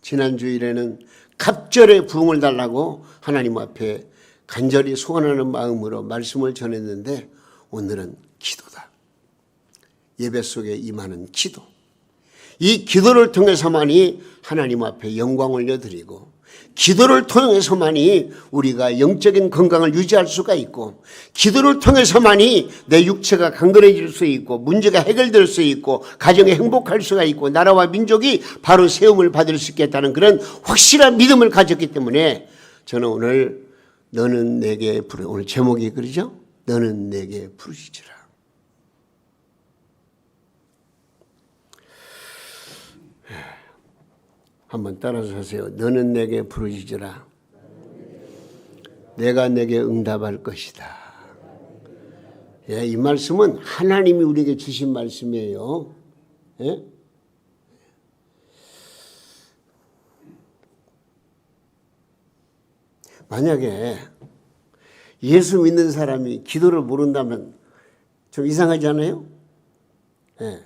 지난 주일에는 갑절의 부흥을 달라고 하나님 앞에 간절히 소원하는 마음으로 말씀을 전했는데 오늘은 기도다. 예배 속에 임하는 기도. 이 기도를 통해서만이 하나님 앞에 영광을 올려드리고 기도를 통해서만이 우리가 영적인 건강을 유지할 수가 있고 기도를 통해서만이 내 육체가 강건해질 수 있고 문제가 해결될 수 있고 가정이 행복할 수가 있고 나라와 민족이 바로 세움을 받을 수 있겠다는 그런 확실한 믿음을 가졌기 때문에 저는 오늘 너는 내게 부르 오늘 제목이 그러죠? 너는 내게 부르시지라. 한번 따라서 하세요. 너는 내게 부르짖으라. 내가 내게 응답할 것이다. 예, 이 말씀은 하나님이 우리에게 주신 말씀이에요. 예? 만약에 예수 믿는 사람이 기도를 모른다면 좀 이상하지 않아요? 예.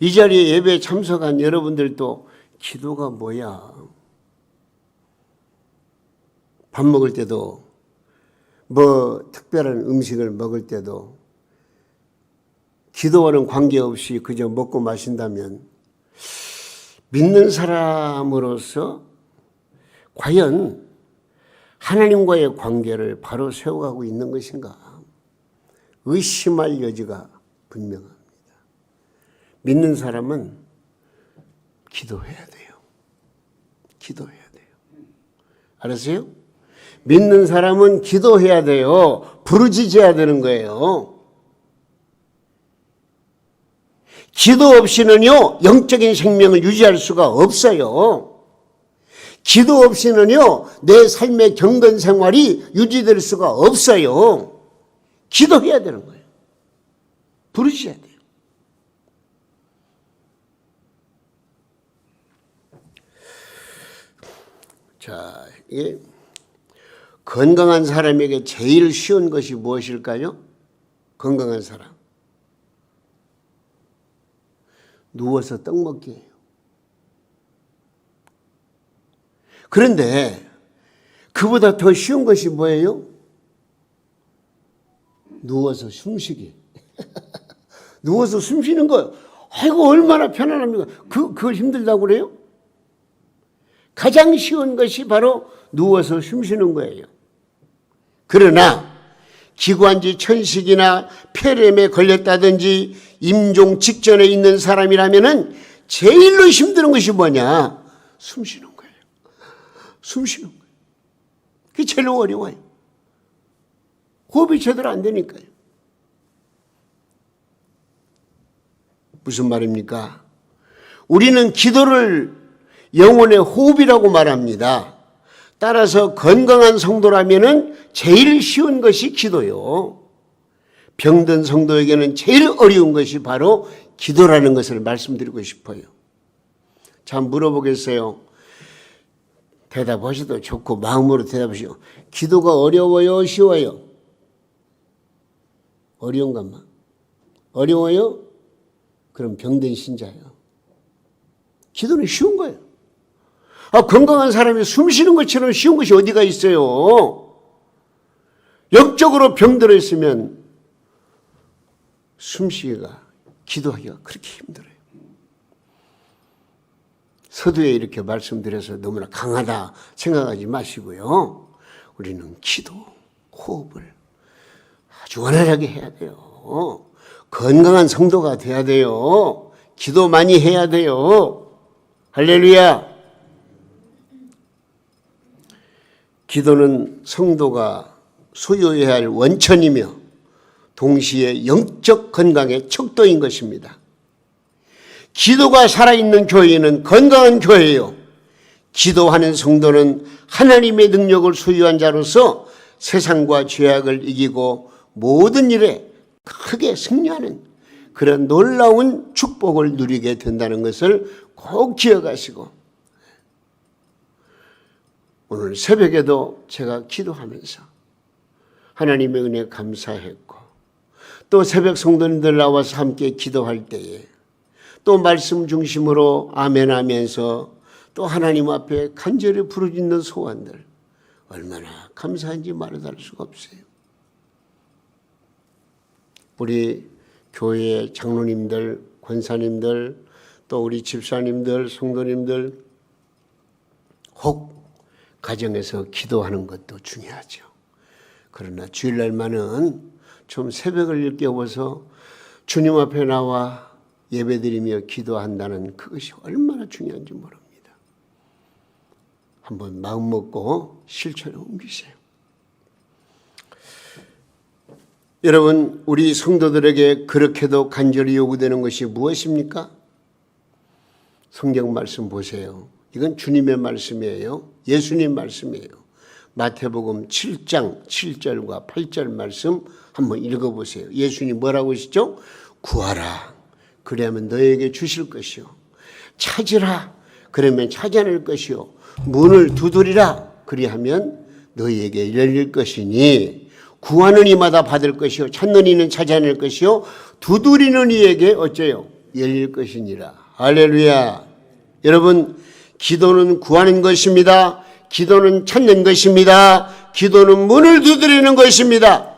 이 자리에 예배에 참석한 여러분들도 기도가 뭐야? 밥 먹을 때도 뭐 특별한 음식을 먹을 때도 기도와는 관계없이 그저 먹고 마신다면 믿는 사람으로서 과연 하나님과의 관계를 바로 세워가고 있는 것인가? 의심할 여지가 분명합니다. 믿는 사람은 기도해야 돼요. 기도해야 돼요. 알았어요? 믿는 사람은 기도해야 돼요. 부르짖어야 되는 거예요. 기도 없이는요, 영적인 생명을 유지할 수가 없어요. 기도 없이는요, 내 삶의 경건 생활이 유지될 수가 없어요. 기도해야 되는 거예요. 부르셔야 돼요. 자, 이게 건강한 사람에게 제일 쉬운 것이 무엇일까요? 건강한 사람. 누워서 떡 먹기예요. 그런데 그보다 더 쉬운 것이 뭐예요? 누워서 숨쉬기. 누워서 숨 쉬는 거. 아이고 얼마나 편안합니까? 그 그걸 힘들다고 그래요? 가장 쉬운 것이 바로 누워서 숨 쉬는 거예요. 그러나 기관지 천식이나 폐렴에 걸렸다든지 임종 직전에 있는 사람이라면은 제일로 힘드는 것이 뭐냐? 숨 쉬는 거예요. 숨 쉬는 거예요. 그게 제일 어려워요. 호흡이 제대로 안 되니까요. 무슨 말입니까? 우리는 기도를 영혼의 호흡이라고 말합니다. 따라서 건강한 성도라면은 제일 쉬운 것이 기도요. 병든 성도에게는 제일 어려운 것이 바로 기도라는 것을 말씀드리고 싶어요. 자, 물어보겠어요. 대답하셔도 좋고 마음으로 대답하시오. 기도가 어려워요, 쉬워요? 어려운가마? 어려워요? 그럼 병든 신자예요. 기도는 쉬운 거예요. 아, 건강한 사람이 숨 쉬는 것처럼 쉬운 것이 어디가 있어요? 영적으로 병들어 있으면 숨쉬기가, 기도하기가 그렇게 힘들어요. 서두에 이렇게 말씀드려서 너무나 강하다 생각하지 마시고요. 우리는 기도, 호흡을 아주 원활하게 해야 돼요. 건강한 성도가 돼야 돼요. 기도 많이 해야 돼요. 할렐루야. 기도는 성도가 소유해야 할 원천이며 동시에 영적 건강의 척도인 것입니다. 기도가 살아있는 교회는 건강한 교회예요. 기도하는 성도는 하나님의 능력을 소유한 자로서 세상과 죄악을 이기고 모든 일에 크게 승리하는 그런 놀라운 축복을 누리게 된다는 것을 꼭 기억하시고 오늘 새벽에도 제가 기도하면서 하나님의 은혜 감사했고 또 새벽 성도님들 나와서 함께 기도할 때에 또 말씀 중심으로 아멘 하면서 또 하나님 앞에 간절히 부르짖는 소원들 얼마나 감사한지 할 수가 없어요. 우리 교회 장로님들, 권사님들, 또 우리 집사님들, 성도님들 혹 가정에서 기도하는 것도 중요하죠. 그러나 주일날만은 좀 새벽을 일깨워서 주님 앞에 나와 예배드리며 기도한다는 그것이 얼마나 중요한지 모릅니다. 한번 마음 먹고 실천에 옮기세요. 여러분, 우리 성도들에게 그렇게도 간절히 요구되는 것이 무엇입니까? 성경 말씀 보세요. 이건 주님의 말씀이에요. 예수님 말씀이에요. 마태복음 7장 7절과 8절 말씀 한번 읽어보세요. 예수님 뭐라고 하시죠? 구하라. 그러면 너에게 주실 것이요. 찾으라. 그러면 찾아낼 것이요. 문을 두드리라. 그리하면 너희에게 열릴 것이니 구하는 이마다 받을 것이요. 찾는 이는 찾아낼 것이요. 두드리는 이에게 어째요? 열릴 것이니라. 할렐루야. 여러분, 기도는 구하는 것입니다. 기도는 찾는 것입니다. 기도는 문을 두드리는 것입니다.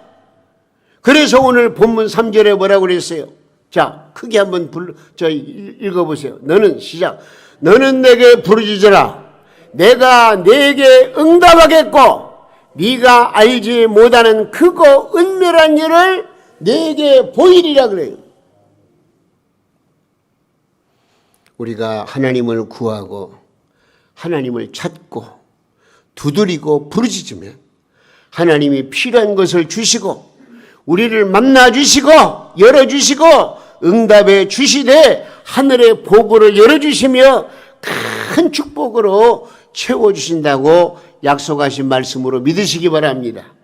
그래서 오늘 본문 3절에 뭐라고 그랬어요? 자, 크게 한번 불, 저 읽어보세요. 너는 시작. 너는 내게 부르짖으라. 내가 내게 응답하겠고, 네가 알지 못하는 크고 은밀한 일을 내게 보이리라 그래요. 우리가 하나님을 구하고 하나님을 찾고 두드리고 부르짖으면 하나님이 필요한 것을 주시고 우리를 만나 주시고 열어 주시고 응답해 주시되 하늘의 보고를 열어 주시며 큰 축복으로 채워 주신다고 약속하신 말씀으로 믿으시기 바랍니다.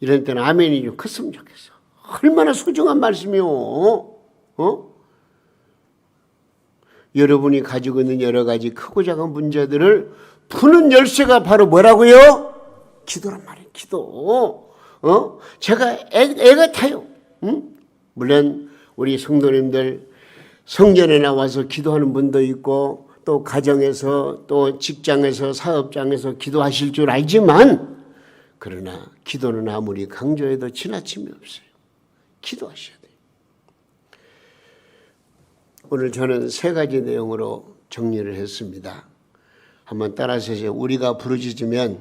이런 때는 아멘이 좀 컸으면 좋겠어. 얼마나 소중한 말씀이요. 어? 여러분이 가지고 있는 여러 가지 크고 작은 문제들을 푸는 열쇠가 바로 뭐라고요? 기도란 말이에요. 기도. 어? 제가 애, 애 같아요. 응? 물론 우리 성도님들 성전에 나와서 기도하는 분도 있고 또 가정에서 또 직장에서 사업장에서 기도하실 줄 알지만 그러나 기도는 아무리 강조해도 지나침이 없어요. 기도하셔야. 오늘 저는 세 가지 내용으로 정리를 했습니다. 한번 따라서 이제 우리가 부르짖으면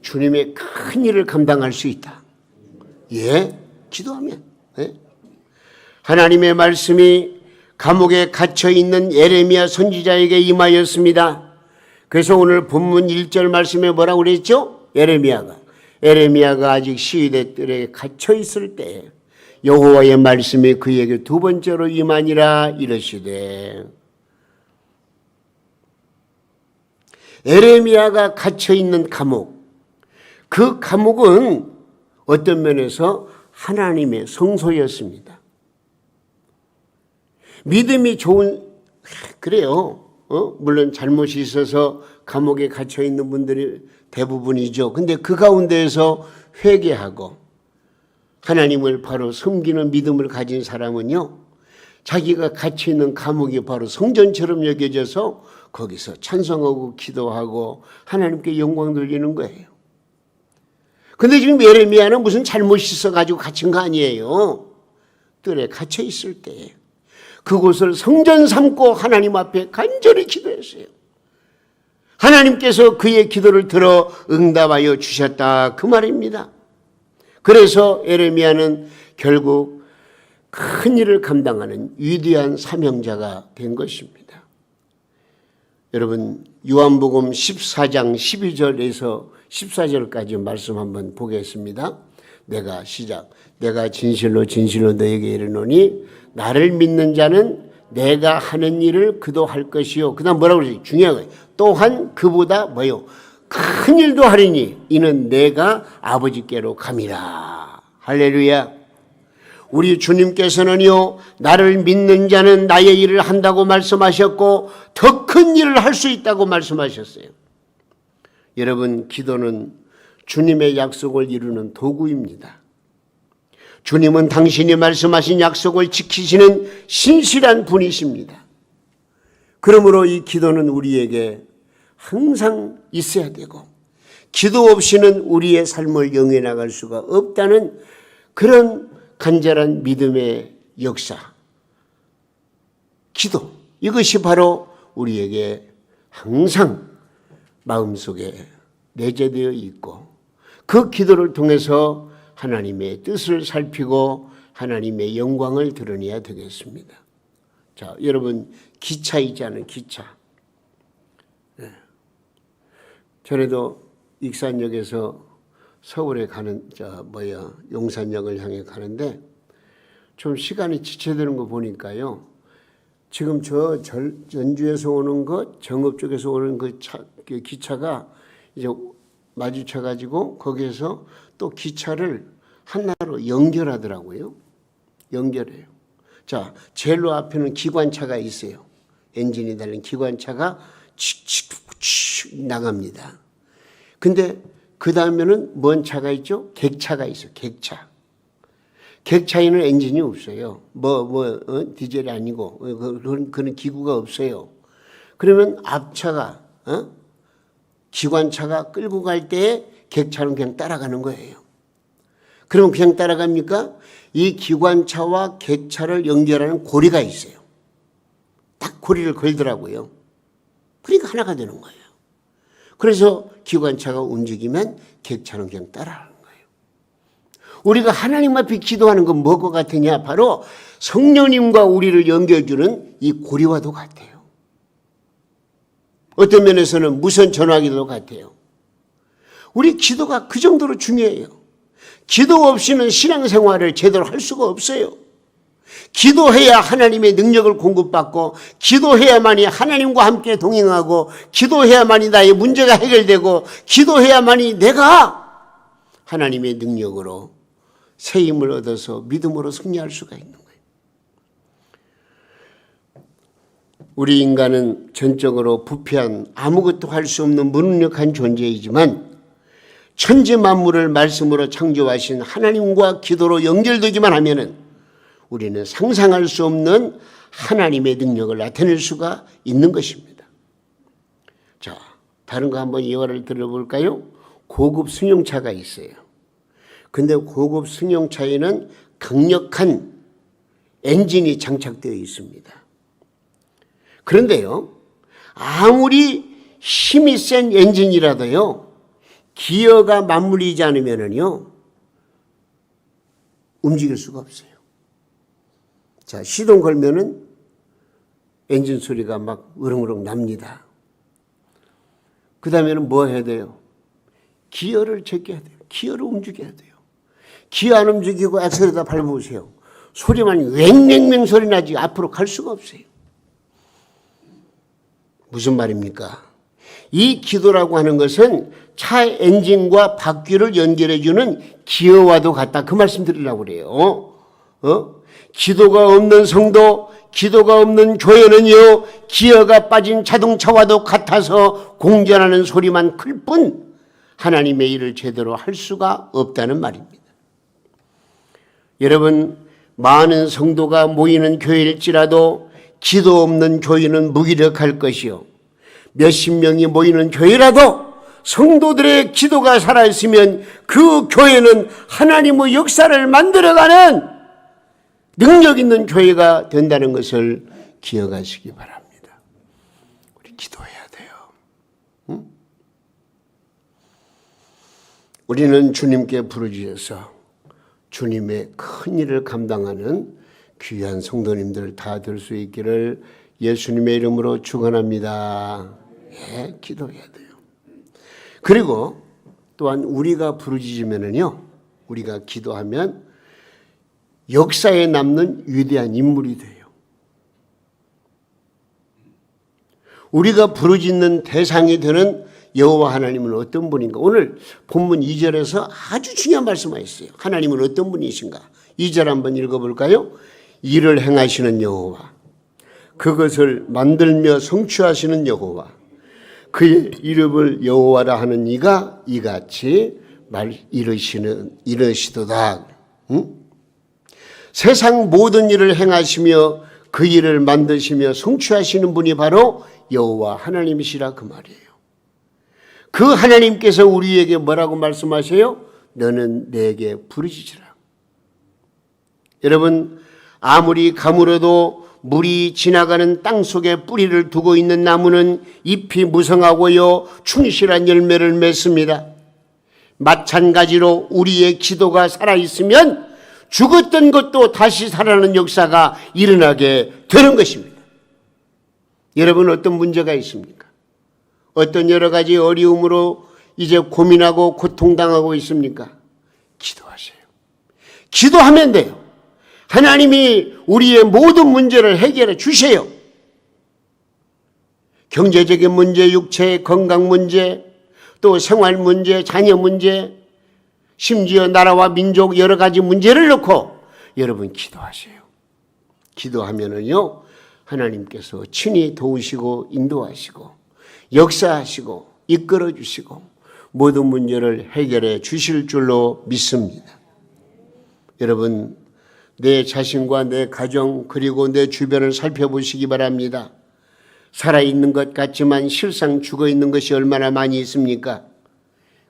주님의 큰 일을 감당할 수 있다. 예, 기도하면. 예? 하나님의 말씀이 감옥에 갇혀 있는 예레미야 선지자에게 임하였습니다. 그래서 오늘 본문 1절 말씀에 뭐라고 그랬죠? 예레미야가 예레미야가 아직 시위대 뜰에 갇혀 있을 때 여호와의 말씀이 그에게 두 번째로 임하니라 이르시되 에레미야가 갇혀 있는 감옥 그 감옥은 어떤 면에서 하나님의 성소였습니다. 믿음이 좋은 그래요. 어? 물론 잘못이 있어서 감옥에 갇혀 있는 분들이 대부분이죠. 근데 그 가운데에서 회개하고 하나님을 바로 섬기는 믿음을 가진 사람은요, 자기가 갇혀 있는 감옥이 바로 성전처럼 여겨져서 거기서 찬성하고 기도하고 하나님께 영광 돌리는 거예요. 근데 지금 예레미야는 무슨 잘못이 있어가지고 갇힌 거 아니에요. 뜰에 갇혀 있을 때 그곳을 성전 삼고 하나님 앞에 간절히 기도했어요. 하나님께서 그의 기도를 들어 응답하여 주셨다 그 말입니다. 그래서 에레미야는 결국 큰 일을 감당하는 위대한 사명자가 된 것입니다. 여러분 요한복음 14장 12절에서 14절까지 말씀 한번 보겠습니다. 내가 시작 내가 진실로 진실로 너에게 이르노니 나를 믿는 자는 내가 하는 일을 그도 할 것이요. 그다음 뭐라고 그러지? 중요한 거예요. 또한 그보다 뭐요? 큰 일도 하리니 이는 내가 아버지께로 감이라. 할렐루야. 우리 주님께서는요, 나를 믿는 자는 나의 일을 한다고 말씀하셨고, 더 큰 일을 할 수 있다고 말씀하셨어요. 여러분, 기도는 주님의 약속을 이루는 도구입니다. 주님은 당신이 말씀하신 약속을 지키시는 신실한 분이십니다. 그러므로 이 기도는 우리에게 항상 있어야 되고 기도 없이는 우리의 삶을 영해 나갈 수가 없다는 그런 간절한 믿음의 역사. 기도. 이것이 바로 우리에게 항상 마음속에 내재되어 있고 그 기도를 통해서 하나님의 뜻을 살피고 하나님의 영광을 드러내야 되겠습니다. 자, 여러분 기차 있잖아요. 기차. 네. 전에도 익산역에서 서울에 가는 저 뭐야 용산역을 향해 가는데 좀 시간이 지체되는 거 보니까요. 지금 저 절, 전주에서 오는 것, 정읍 쪽에서 오는 그 차, 그 기차가 이제 마주쳐 가지고 거기에서 또 기차를 하나로 연결하더라고요. 연결해요. 자, 제일로 앞에는 기관차가 있어요. 엔진이 달린 기관차가 칙칙 칙 나갑니다. 근데 그 다음에는 뭔 차가 있죠? 객차가 있어요. 객차. 객차에는 엔진이 없어요. 뭐, 뭐, 어? 디젤이 아니고, 어, 그- 그런, 그런 기구가 없어요. 그러면 앞차가, 어? 기관차가 끌고 갈 때에 객차는 그냥 따라가는 거예요. 그럼 그냥 따라갑니까? 이 기관차와 객차를 연결하는 고리가 있어요. 딱 고리를 걸더라고요. 그러니까 하나가 되는 거예요. 그래서 기관차가 움직이면 객차는 그냥 따라하는 거예요. 우리가 하나님 앞에 기도하는 건 뭐가 같으냐? 바로 성령님과 우리를 연결주는 이 고리와도 같아요. 어떤 면에서는 무선 전화기도 같아요. 우리 기도가 그 정도로 중요해요. 기도 없이는 신앙생활을 제대로 할 수가 없어요. 기도해야 하나님의 능력을 공급받고 기도해야만이 하나님과 함께 동행하고 기도해야만이 나의 문제가 해결되고 기도해야만이 내가 하나님의 능력으로 새 힘을 얻어서 믿음으로 승리할 수가 있는 거예요. 우리 인간은 전적으로 부패한 아무것도 할 수 없는 무능력한 존재이지만 천지 만물을 말씀으로 창조하신 하나님과 기도로 연결되기만 하면은 우리는 상상할 수 없는 하나님의 능력을 나타낼 수가 있는 것입니다. 자, 다른 거 한번 예화를 들어볼까요? 고급 승용차가 있어요. 근데 고급 승용차에는 강력한 엔진이 장착되어 있습니다. 그런데요, 아무리 힘이 센 엔진이라도요, 기어가 맞물리지 않으면은요, 움직일 수가 없어요. 자, 시동 걸면은 엔진 소리가 막 으렁으렁 납니다. 그 다음에는 뭐 해야 돼요? 기어를 제껴야 돼요. 기어를 움직여야 돼요. 기어 안 움직이고 엑셀에다 밟아보세요. 소리만 왱왱왱 소리 나지 앞으로 갈 수가 없어요. 무슨 말입니까? 이 기도라고 하는 것은 차 엔진과 바퀴를 연결해주는 기어와도 같다. 그 말씀 드리려고 그래요. 어? 기도가 없는 성도, 기도가 없는 교회는요, 기어가 빠진 자동차와도 같아서 공전하는 소리만 클 뿐, 하나님의 일을 제대로 할 수가 없다는 말입니다. 여러분, 많은 성도가 모이는 교회일지라도 기도 없는 교회는 무기력할 것이요. 몇십 명이 모이는 교회라도 성도들의 기도가 살아있으면 그 교회는 하나님의 역사를 만들어가는 능력 있는 교회가 된다는 것을 기억하시기 바랍니다. 우리 기도해야 돼요. 응? 우리는 주님께 부르짖어서 주님의 큰 일을 감당하는 귀한 성도님들 다 될 수 있기를 예수님의 이름으로 축원합니다. 예, 기도해야 돼요. 그리고 또한 우리가 부르짖으면은요, 우리가 기도하면 역사에 남는 위대한 인물이 돼요. 우리가 부르짖는 대상이 되는 여호와 하나님은 어떤 분인가? 오늘 본문 2절에서 아주 중요한 말씀하셨어요. 하나님은 어떤 분이신가? 2절 한번 읽어볼까요? 일을 행하시는 여호와, 그것을 만들며 성취하시는 여호와, 그의 이름을 여호와라 하는 이가 이같이 말 이르시는 이르시도다. 응? 세상 모든 일을 행하시며 그 일을 만드시며 성취하시는 분이 바로 여호와 하나님이시라 그 말이에요. 그 하나님께서 우리에게 뭐라고 말씀하세요? 너는 내게 부르짖으라. 여러분 아무리 가물어도 물이 지나가는 땅 속에 뿌리를 두고 있는 나무는 잎이 무성하고요 충실한 열매를 맺습니다. 마찬가지로 우리의 기도가 살아 있으면 죽었던 것도 다시 살아나는 역사가 일어나게 되는 것입니다. 여러분 어떤 문제가 있습니까? 어떤 여러 가지 어려움으로 이제 고민하고 고통당하고 있습니까? 기도하세요. 기도하면 돼요. 하나님이 우리의 모든 문제를 해결해 주세요. 경제적인 문제, 육체의 건강 문제, 또 생활 문제, 자녀 문제, 심지어 나라와 민족 여러 가지 문제를 놓고 여러분 기도하세요. 기도하면은요, 하나님께서 친히 도우시고 인도하시고 역사하시고 이끌어 주시고 모든 문제를 해결해 주실 줄로 믿습니다. 여러분, 내 자신과 내 가정 그리고 내 주변을 살펴보시기 바랍니다. 살아있는 것 같지만 실상 죽어 있는 것이 얼마나 많이 있습니까?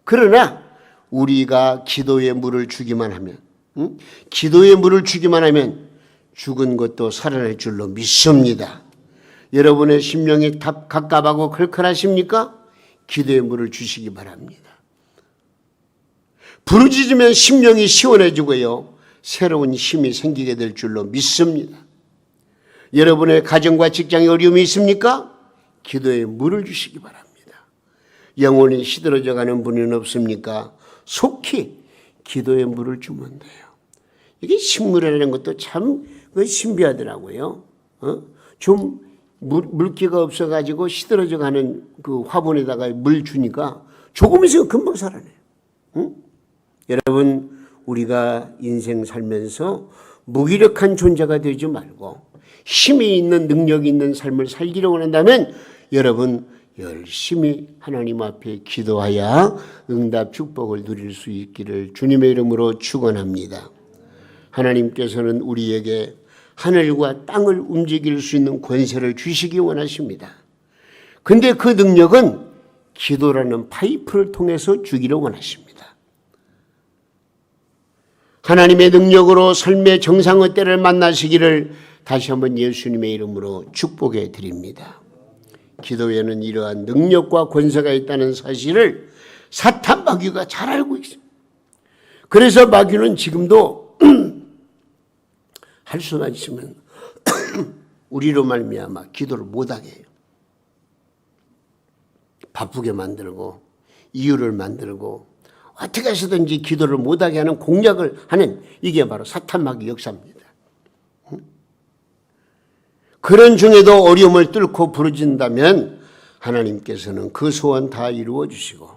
그러나 우리가 기도의 물을 주기만 하면, 응? 기도의 물을 주기만 하면 죽은 것도 살아날 줄로 믿습니다. 여러분의 심령이 답 갑갑하고 컬컬하십니까? 기도의 물을 주시기 바랍니다. 부르짖으면 심령이 시원해지고요. 새로운 힘이 생기게 될 줄로 믿습니다. 여러분의 가정과 직장에 어려움이 있습니까? 기도에 물을 주시기 바랍니다. 영혼이 시들어져 가는 분은 없습니까? 속히 기도에 물을 주면 돼요. 이게 식물이라는 것도 참 신비하더라고요. 어? 좀 물, 물기가 없어가지고 시들어져 가는 그 화분에다가 물 주니까 조금 있으면 금방 살아내요. 응? 여러분, 우리가 인생 살면서 무기력한 존재가 되지 말고 힘이 있는 능력이 있는 삶을 살기를 원한다면 여러분 열심히 하나님 앞에 기도하여 응답 축복을 누릴 수 있기를 주님의 이름으로 축원합니다. 하나님께서는 우리에게 하늘과 땅을 움직일 수 있는 권세를 주시기 원하십니다. 근데 그 능력은 기도라는 파이프를 통해서 주기를 원하십니다. 하나님의 능력으로 삶의 정상의 때를 만나시기를 다시 한번 예수님의 이름으로 축복해 드립니다. 기도에는 이러한 능력과 권세가 있다는 사실을 사탄 마귀가 잘 알고 있습니다. 그래서 마귀는 지금도 할 수만 있으면 우리로 말미암아 기도를 못하게 해요. 바쁘게 만들고 이유를 만들고 어떻게 해서든지 기도를 못하게 하는 공략을 하는 이게 바로 사탄 마귀 역사입니다. 그런 중에도 어려움을 뚫고 부르진다면 하나님께서는 그 소원 다 이루어 주시고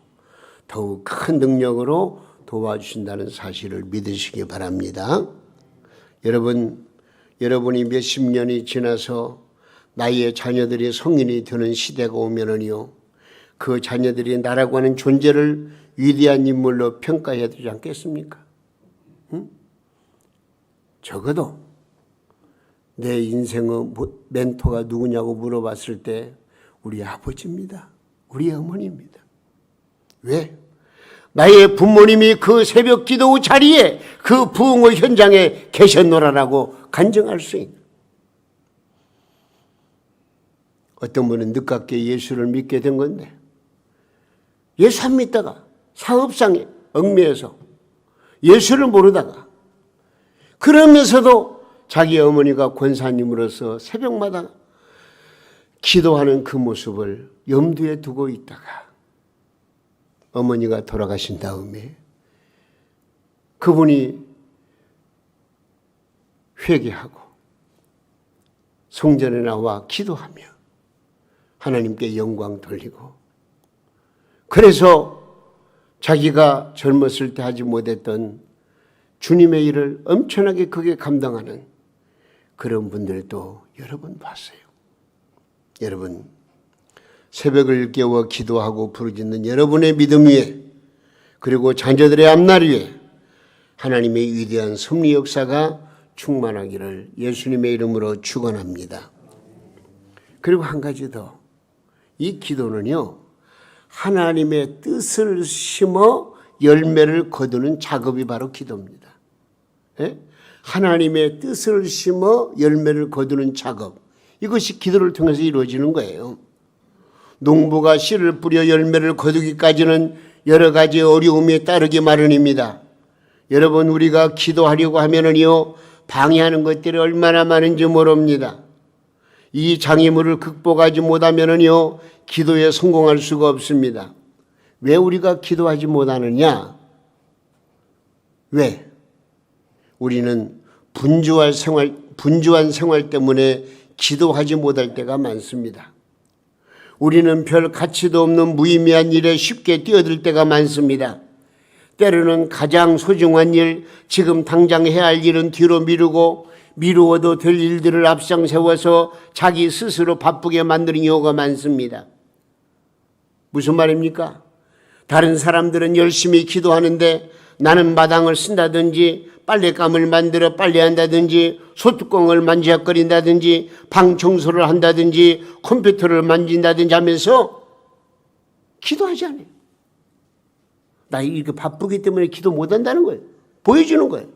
더욱 큰 능력으로 도와주신다는 사실을 믿으시기 바랍니다. 여러분, 여러분이 몇십 년이 지나서 나의 자녀들이 성인이 되는 시대가 오면은요, 그 자녀들이 나라고 하는 존재를 위대한 인물로 평가해야 되지 않겠습니까? 응? 적어도 내 인생의 멘토가 누구냐고 물어봤을 때 우리 아버지입니다. 우리 어머니입니다. 왜? 나의 부모님이 그 새벽 기도 자리에 그 부흥의 현장에 계셨노라라고 간증할 수 있는. 어떤 분은 늦깎게 예수를 믿게 된 건데 예수 안 믿다가 사업상에 얽매여서 예수를 모르다가 그러면서도 자기 어머니가 권사님으로서 새벽마다 기도하는 그 모습을 염두에 두고 있다가 어머니가 돌아가신 다음에 그분이 회개하고 성전에 나와 기도하며 하나님께 영광 돌리고 그래서 자기가 젊었을 때 하지 못했던 주님의 일을 엄청나게 크게 감당하는 그런 분들도 여러 번 봤어요. 여러분, 새벽을 깨워 기도하고 부르짖는 여러분의 믿음 위에 그리고 자녀들의 앞날 위에 하나님의 위대한 섭리 역사가 충만하기를 예수님의 이름으로 축원합니다. 그리고 한 가지 더. 이 기도는요. 하나님의 뜻을 심어 열매를 거두는 작업이 바로 기도입니다. 예? 하나님의 뜻을 심어 열매를 거두는 작업. 이것이 기도를 통해서 이루어지는 거예요. 농부가 씨를 뿌려 열매를 거두기까지는 여러 가지 어려움이 따르기 마련입니다. 여러분 우리가 기도하려고 하면은요 방해하는 것들이 얼마나 많은지 모릅니다. 이 장애물을 극복하지 못하면은요 기도에 성공할 수가 없습니다. 왜 우리가 기도하지 못하느냐? 왜? 우리는 분주한 생활 분주한 생활 때문에 기도하지 못할 때가 많습니다. 우리는 별 가치도 없는 무의미한 일에 쉽게 뛰어들 때가 많습니다. 때로는 가장 소중한 일, 지금 당장 해야 할 일은 뒤로 미루고 미루어도 될 일들을 앞장 세워서 자기 스스로 바쁘게 만드는 경우가 많습니다. 무슨 말입니까? 다른 사람들은 열심히 기도하는데 나는 마당을 쓴다든지 빨래감을 만들어 빨래한다든지 소뚜껑을 만지작거린다든지 방 청소를 한다든지 컴퓨터를 만진다든지 하면서 기도하지 않아요. 나 이렇게 바쁘기 때문에 기도 못한다는 거예요. 보여주는 거예요.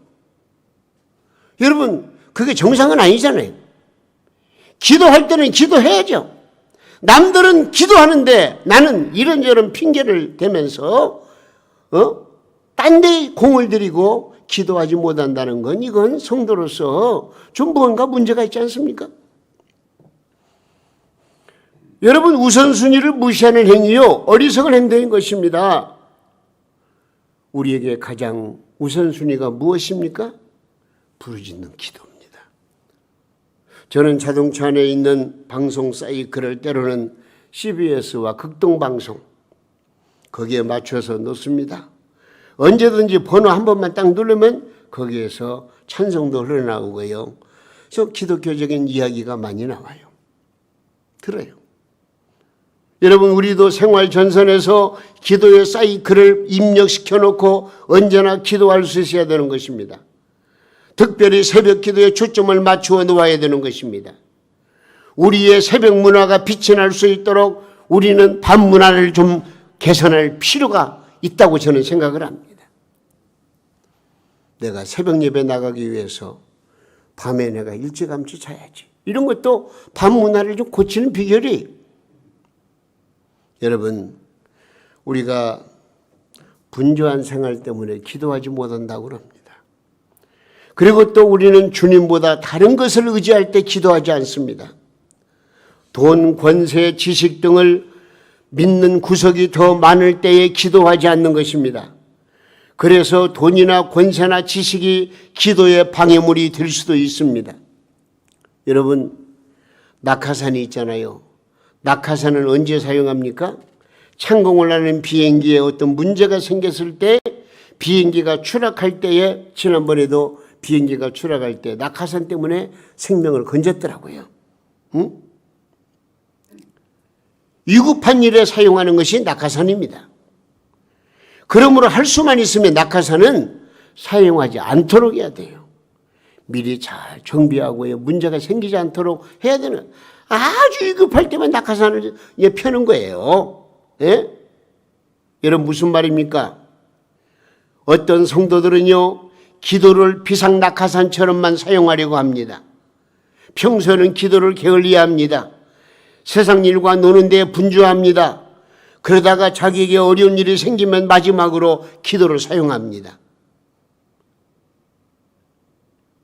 여러분 그게 정상은 아니잖아요. 기도할 때는 기도해야죠. 남들은 기도하는데 나는 이런저런 핑계를 대면서 어? 딴데 공을 들이고 기도하지 못한다는 건 이건 성도로서 좀 뭔가 문제가 있지 않습니까? 여러분 우선순위를 무시하는 행위요 어리석은 행동인 것입니다. 우리에게 가장 우선순위가 무엇입니까? 부르짖는 기도입니다. 저는 자동차 안에 있는 방송 사이클을 때로는 CBS와 극동방송 거기에 맞춰서 놓습니다. 언제든지 번호 한 번만 딱 누르면 거기에서 찬송도 흘러나오고요. 그래서 기독교적인 이야기가 많이 나와요. 들어요. 여러분 우리도 생활 전선에서 기도의 사이클을 입력시켜 놓고 언제나 기도할 수 있어야 되는 것입니다. 특별히 새벽 기도에 초점을 맞추어 놓아야 되는 것입니다. 우리의 새벽 문화가 빛이 날 수 있도록 우리는 밤 문화를 좀 개선할 필요가 있다고 저는 생각을 합니다. 내가 새벽 예배 나가기 위해서 밤에 내가 일찌감치 자야지. 이런 것도 밤 문화를 좀 고치는 비결이 여러분 우리가 분주한 생활 때문에 기도하지 못한다고 합니다. 그리고 또 우리는 주님보다 다른 것을 의지할 때 기도하지 않습니다. 돈, 권세, 지식 등을 믿는 구석이 더 많을 때에 기도하지 않는 것입니다. 그래서 돈이나 권세나 지식이 기도의 방해물이 될 수도 있습니다. 여러분, 낙하산이 있잖아요. 낙하산은 언제 사용합니까? 창공을 하는 비행기에 어떤 문제가 생겼을 때 비행기가 추락할 때에 지난번에도 비행기가 추락할 때 낙하산 때문에 생명을 건졌더라고요. 응? 위급한 일에 사용하는 것이 낙하산입니다. 그러므로 할 수만 있으면 낙하산은 사용하지 않도록 해야 돼요. 미리 잘 정비하고요. 문제가 생기지 않도록 해야 되는 아주 위급할 때만 낙하산을 펴는 거예요. 예? 여러분 무슨 말입니까? 어떤 성도들은요, 기도를 비상 낙하산처럼만 사용하려고 합니다. 평소에는 기도를 게을리해 합니다. 세상 일과 노는 데 분주합니다. 그러다가 자기에게 어려운 일이 생기면 마지막으로 기도를 사용합니다.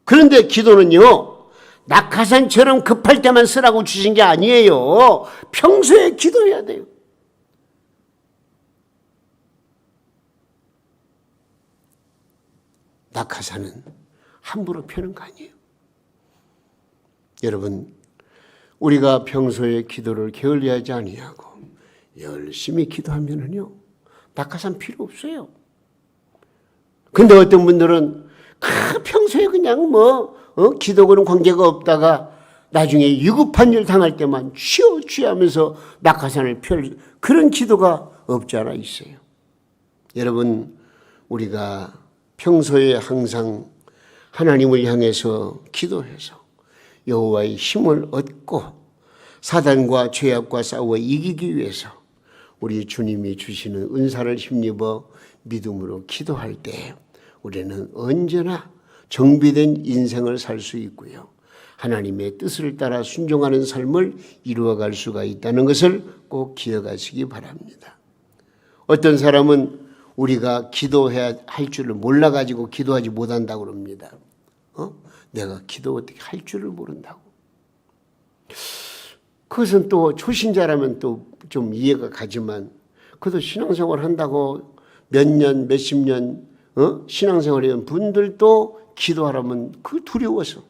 그런데 기도는요, 낙하산처럼 급할 때만 쓰라고 주신 게 아니에요. 평소에 기도해야 돼요. 낙하산은 함부로 펴는 거 아니에요. 여러분, 우리가 평소에 기도를 게을리하지 아니하고 열심히 기도하면은요, 낙하산 필요 없어요. 근데 어떤 분들은 그 평소에 그냥 뭐 어? 기도하는 관계가 없다가 나중에 위급한 일 당할 때만 취어 취하면서 낙하산을 펼 그런 기도가 없지 않아 있어요. 여러분 우리가 평소에 항상 하나님을 향해서 기도해서 여호와의 힘을 얻고 사단과 죄악과 싸워 이기기 위해서 우리 주님이 주시는 은사를 힘입어 믿음으로 기도할 때 우리는 언제나 정비된 인생을 살 수 있고요. 하나님의 뜻을 따라 순종하는 삶을 이루어갈 수가 있다는 것을 꼭 기억하시기 바랍니다. 어떤 사람은 우리가 기도해야 할 줄을 몰라가지고 기도하지 못한다고 그럽니다. 어? 내가 기도 어떻게 할 줄을 모른다고. 그것은 또 초신자라면 또 좀 이해가 가지만 그래도 신앙생활 한다고 몇 년, 몇십 년 어? 신앙생활 한 분들도 기도하라면 그 두려워서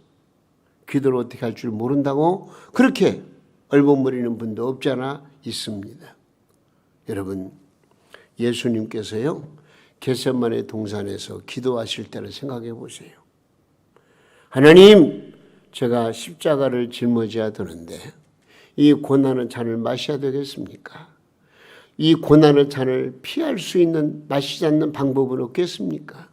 기도를 어떻게 할 줄 모른다고 그렇게 얼버무리는 분도 없잖아 있습니다. 여러분 예수님께서요 겟세만의 동산에서 기도하실 때를 생각해 보세요. 하나님, 제가 십자가를 짊어져야 되는데 이 고난의 잔을 마셔야 되겠습니까? 이 고난의 잔을 피할 수 있는 마시지 않는 방법은 없겠습니까?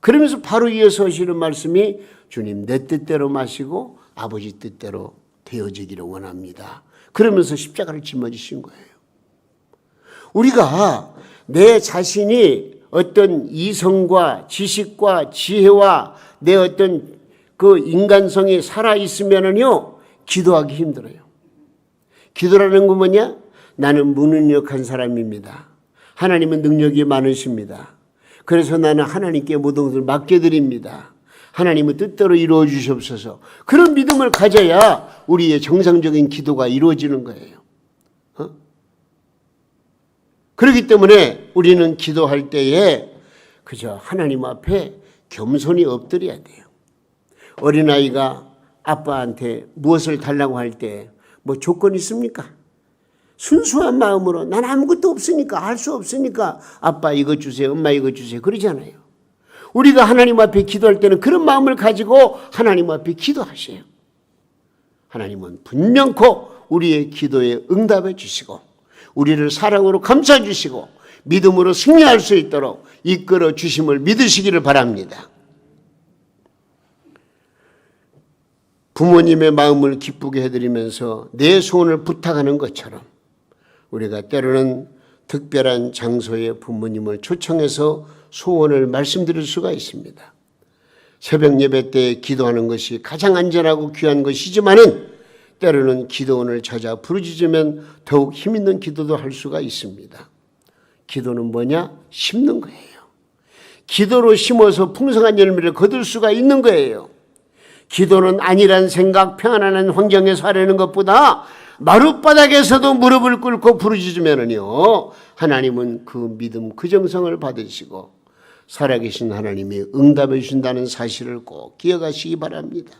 그러면서 바로 이어서 하시는 말씀이 주님 내 뜻대로 마시고 아버지 뜻대로 되어지기를 원합니다. 그러면서 십자가를 짊어지신 거예요. 우리가 내 자신이 어떤 이성과 지식과 지혜와 내 어떤 그 인간성이 살아 있으면은요 기도하기 힘들어요. 기도라는 건 뭐냐? 나는 무능력한 사람입니다. 하나님은 능력이 많으십니다. 그래서 나는 하나님께 모든 것을 맡겨드립니다. 하나님의 뜻대로 이루어 주시옵소서. 그런 믿음을 가져야 우리의 정상적인 기도가 이루어지는 거예요. 어? 그렇기 때문에 우리는 기도할 때에 그저 하나님 앞에 겸손히 엎드려야 돼요. 어린아이가 아빠한테 무엇을 달라고 할 때 뭐 조건 있습니까? 순수한 마음으로 난 아무것도 없으니까 할 수 없으니까 아빠 이거 주세요. 엄마 이거 주세요. 그러잖아요. 우리가 하나님 앞에 기도할 때는 그런 마음을 가지고 하나님 앞에 기도하세요. 하나님은 분명코 우리의 기도에 응답해 주시고 우리를 사랑으로 감싸 주시고 믿음으로 승리할 수 있도록 이끌어 주심을 믿으시기를 바랍니다. 부모님의 마음을 기쁘게 해드리면서 내 소원을 부탁하는 것처럼 우리가 때로는 특별한 장소에 부모님을 초청해서 소원을 말씀드릴 수가 있습니다. 새벽 예배 때 기도하는 것이 가장 안전하고 귀한 것이지만은 때로는 기도원을 찾아 부르짖으면 더욱 힘 있는 기도도 할 수가 있습니다. 기도는 뭐냐? 심는 거예요. 기도로 심어서 풍성한 열매를 거둘 수가 있는 거예요. 기도는 아니란 생각, 평안한 환경에서 하려는 것보다 마룻바닥에서도 무릎을 꿇고 부르짖으면은요, 하나님은 그 믿음, 그 정성을 받으시고, 살아계신 하나님이 응답해 주신다는 사실을 꼭 기억하시기 바랍니다.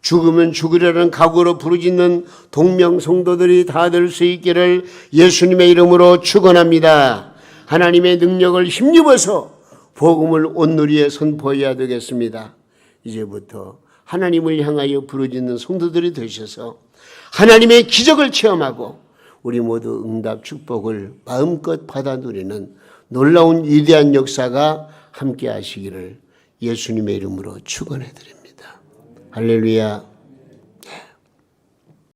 죽으면 죽으려는 각오로 부르짖는 동명 성도들이 다 될 수 있기를 예수님의 이름으로 축원합니다. 하나님의 능력을 힘입어서 복음을 온누리에 선포해야 되겠습니다. 이제부터 하나님을 향하여 부르짖는 성도들이 되셔서 하나님의 기적을 체험하고 우리 모두 응답 축복을 마음껏 받아 누리는 놀라운 위대한 역사가 함께 하시기를 예수님의 이름으로 축원해 드립니다. 할렐루야.